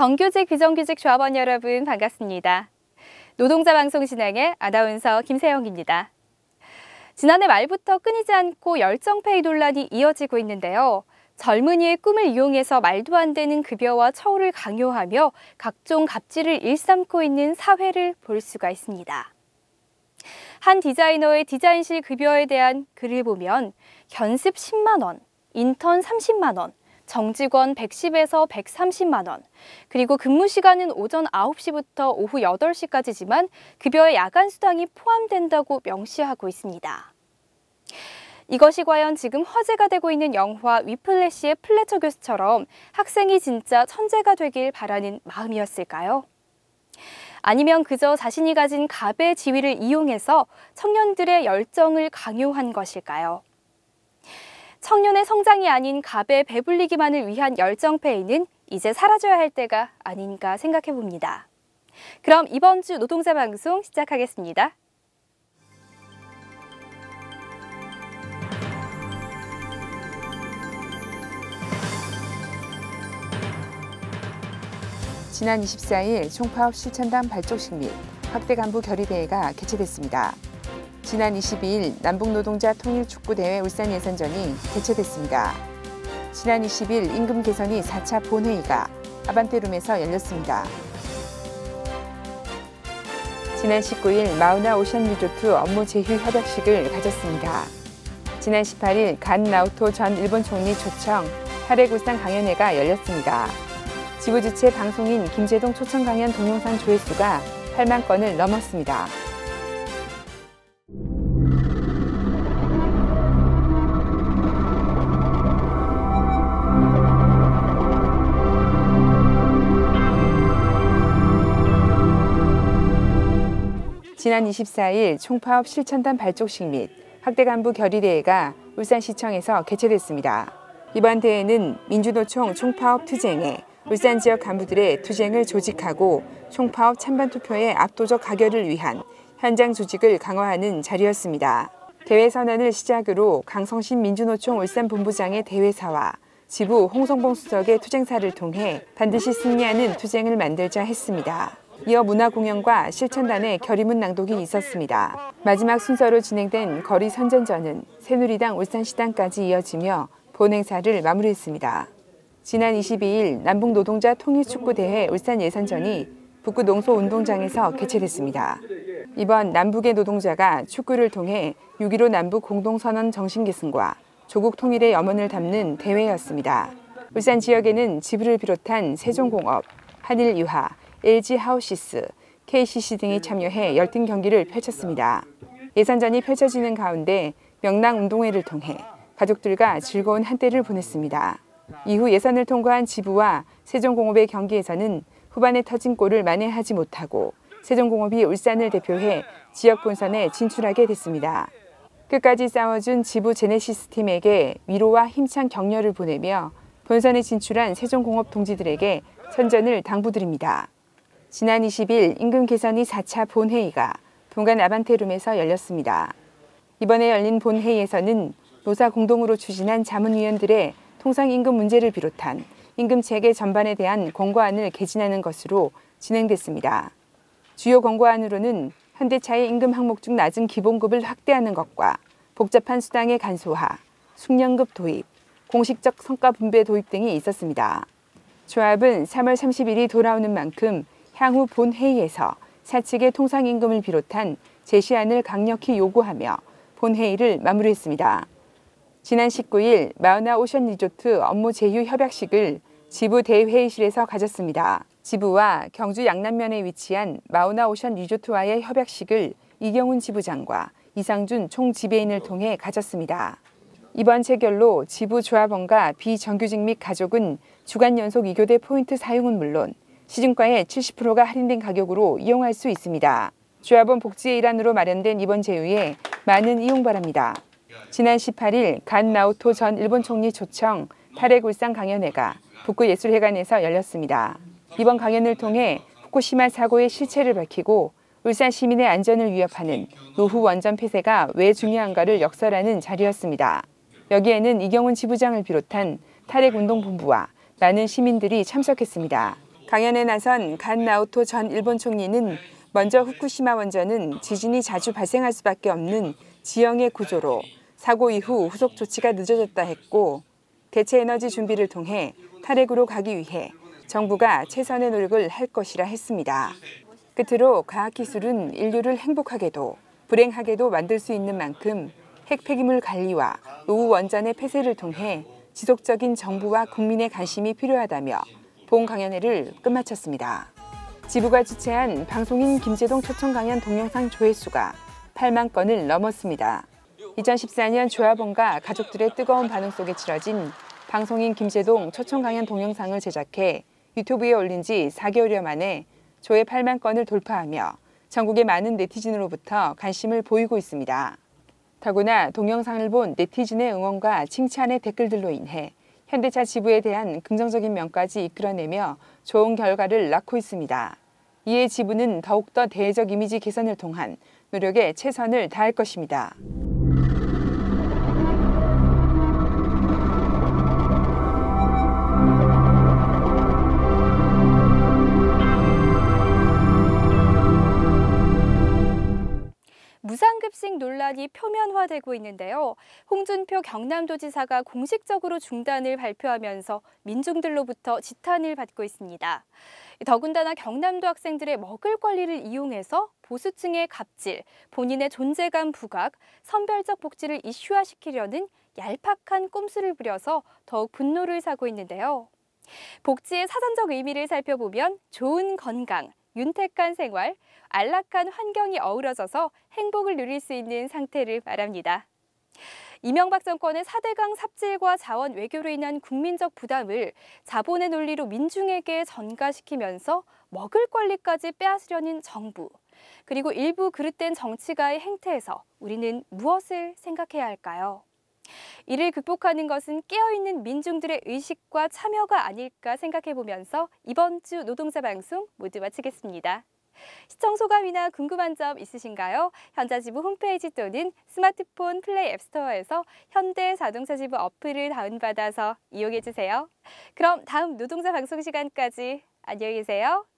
정규직, 비정규직 조합원 여러분 반갑습니다. 노동자 방송 진행의 아나운서 김세영입니다. 지난해 말부터 끊이지 않고 열정페이 논란이 이어지고 있는데요. 젊은이의 꿈을 이용해서 말도 안 되는 급여와 처우를 강요하며 각종 갑질을 일삼고 있는 사회를 볼 수가 있습니다. 한 디자이너의 디자인실 급여에 대한 글을 보면 견습 10만 원, 인턴 30만 원, 정직원 110에서 130만 원, 그리고 근무 시간은 오전 9시부터 오후 8시까지지만 급여에 야간 수당이 포함된다고 명시하고 있습니다. 이것이 과연 지금 화제가 되고 있는 영화 위플래시의 플래처 교수처럼 학생이 진짜 천재가 되길 바라는 마음이었을까요? 아니면 그저 자신이 가진 갑의 지위를 이용해서 청년들의 열정을 강요한 것일까요? 청년의 성장이 아닌 갑의 배불리기만을 위한 열정페이는 이제 사라져야 할 때가 아닌가 생각해 봅니다. 그럼 이번 주 노동자 방송 시작하겠습니다. 지난 24일 총파업 실천단 발족식 및 확대 간부 결의대회가 개최됐습니다. 지난 22일 남북노동자 통일축구대회 울산 예선전이 개최됐습니다. 지난 20일 임금 개선이 4차 본회의가 아반떼룸에서 열렸습니다. 지난 19일 마우나 오션 리조트 업무 제휴 협약식을 가졌습니다. 지난 18일 간 나우토 전 일본 총리 초청 탈핵 울산 강연회가 열렸습니다. 지부지체 방송인 김재동 초청 강연 동영상 조회수가 8만 건을 넘었습니다. 지난 24일 총파업 실천단 발족식 및 학대 간부 결의대회가 울산시청에서 개최됐습니다. 이번 대회는 민주노총 총파업 투쟁에 울산 지역 간부들의 투쟁을 조직하고 총파업 찬반 투표의 압도적 가결을 위한 현장 조직을 강화하는 자리였습니다. 대회 선언을 시작으로 강성신 민주노총 울산 본부장의 대회사와 지부 홍성봉 수석의 투쟁사를 통해 반드시 승리하는 투쟁을 만들자 했습니다. 이어 문화공연과 실천단의 결의문 낭독이 있었습니다. 마지막 순서로 진행된 거리 선전전은 새누리당 울산시당까지 이어지며 본행사를 마무리했습니다. 지난 22일 남북노동자 통일축구대회 울산 예선전이 북구 농소운동장에서 개최됐습니다. 이번 남북의 노동자가 축구를 통해 6.15 남북 공동선언 정신계승과 조국 통일의 염원을 담는 대회였습니다. 울산 지역에는 지부를 비롯한 세종공업, 한일유화, LG 하우시스, KCC 등이 참여해 열띤 경기를 펼쳤습니다. 예선전이 펼쳐지는 가운데 명랑 운동회를 통해 가족들과 즐거운 한때를 보냈습니다. 이후 예선을 통과한 지부와 세종공업의 경기에서는 후반에 터진 골을 만회하지 못하고 세종공업이 울산을 대표해 지역 본선에 진출하게 됐습니다. 끝까지 싸워준 지부 제네시스 팀에게 위로와 힘찬 격려를 보내며 본선에 진출한 세종공업 동지들에게 선전을 당부드립니다. 지난 20일 임금 개선이 4차 본회의가 동간 아반테룸에서 열렸습니다. 이번에 열린 본회의에서는 노사 공동으로 추진한 자문위원들의 통상임금 문제를 비롯한 임금 체계 전반에 대한 권고안을 개진하는 것으로 진행됐습니다. 주요 권고안으로는 현대차의 임금 항목 중 낮은 기본급을 확대하는 것과 복잡한 수당의 간소화, 숙련급 도입, 공식적 성과 분배 도입 등이 있었습니다. 조합은 3월 30일이 돌아오는 만큼 향후 본회의에서 사측의 통상임금을 비롯한 제시안을 강력히 요구하며 본회의를 마무리했습니다. 지난 19일 마우나 오션 리조트 업무 제휴 협약식을 지부 대회의실에서 가졌습니다. 지부와 경주 양남면에 위치한 마우나 오션 리조트와의 협약식을 이경훈 지부장과 이상준 총 지배인을 통해 가졌습니다. 이번 체결로 지부 조합원과 비정규직 및 가족은 주간 연속 2교대 포인트 사용은 물론 시중가의 70%가 할인된 가격으로 이용할 수 있습니다. 조합원 복지의 일환으로 마련된 이번 제휴에 많은 이용 바랍니다. 지난 18일 간 나우토 전 일본 총리 초청 탈핵 울산 강연회가 북구예술회관에서 열렸습니다. 이번 강연을 통해 후쿠시마 사고의 실체를 밝히고 울산 시민의 안전을 위협하는 노후 원전 폐쇄가 왜 중요한가를 역설하는 자리였습니다. 여기에는 이경훈 지부장을 비롯한 탈핵운동본부와 많은 시민들이 참석했습니다. 강연에 나선 간 나오토 전 일본 총리는 먼저 후쿠시마 원전은 지진이 자주 발생할 수밖에 없는 지형의 구조로 사고 이후 후속 조치가 늦어졌다 했고 대체 에너지 준비를 통해 탈핵으로 가기 위해 정부가 최선의 노력을 할 것이라 했습니다. 끝으로 과학기술은 인류를 행복하게도 불행하게도 만들 수 있는 만큼 핵 폐기물 관리와 노후 원전의 폐쇄를 통해 지속적인 정부와 국민의 관심이 필요하다며 본 강연회를 끝마쳤습니다. 지부가 주최한 방송인 김재동 초청 강연 동영상 조회수가 8만 건을 넘었습니다. 2014년 조합원과 가족들의 뜨거운 반응 속에 치러진 방송인 김재동 초청 강연 동영상을 제작해 유튜브에 올린 지 4개월여 만에 조회 8만 건을 돌파하며 전국의 많은 네티즌으로부터 관심을 보이고 있습니다. 더구나 동영상을 본 네티즌의 응원과 칭찬의 댓글들로 인해 현대차 지부에 대한 긍정적인 면까지 이끌어내며 좋은 결과를 낳고 있습니다. 이에 지부는 더욱더 대외적 이미지 개선을 통한 노력에 최선을 다할 것입니다. 논란이 표면화되고 있는데요. 홍준표 경남도지사가 공식적으로 중단을 발표하면서 민중들로부터 지탄을 받고 있습니다. 더군다나 경남도 학생들의 먹을 권리를 이용해서 보수층의 갑질, 본인의 존재감 부각, 선별적 복지를 이슈화시키려는 얄팍한 꼼수를 부려서 더욱 분노를 사고 있는데요. 복지의 사전적 의미를 살펴보면 좋은 건강, 윤택한 생활, 안락한 환경이 어우러져서 행복을 누릴 수 있는 상태를 말합니다. 이명박 정권의 4대강 삽질과 자원 외교로 인한 국민적 부담을 자본의 논리로 민중에게 전가시키면서 먹을 권리까지 빼앗으려는 정부, 그리고 일부 그릇된 정치가의 행태에서 우리는 무엇을 생각해야 할까요? 이를 극복하는 것은 깨어있는 민중들의 의식과 참여가 아닐까 생각해 보면서 이번 주 노동자 방송 모두 마치겠습니다. 시청 소감이나 궁금한 점 있으신가요? 현자지부 홈페이지 또는 스마트폰 플레이 앱스토어에서 현대 자동차지부 어플을 다운받아서 이용해 주세요. 그럼 다음 노동자 방송 시간까지 안녕히 계세요.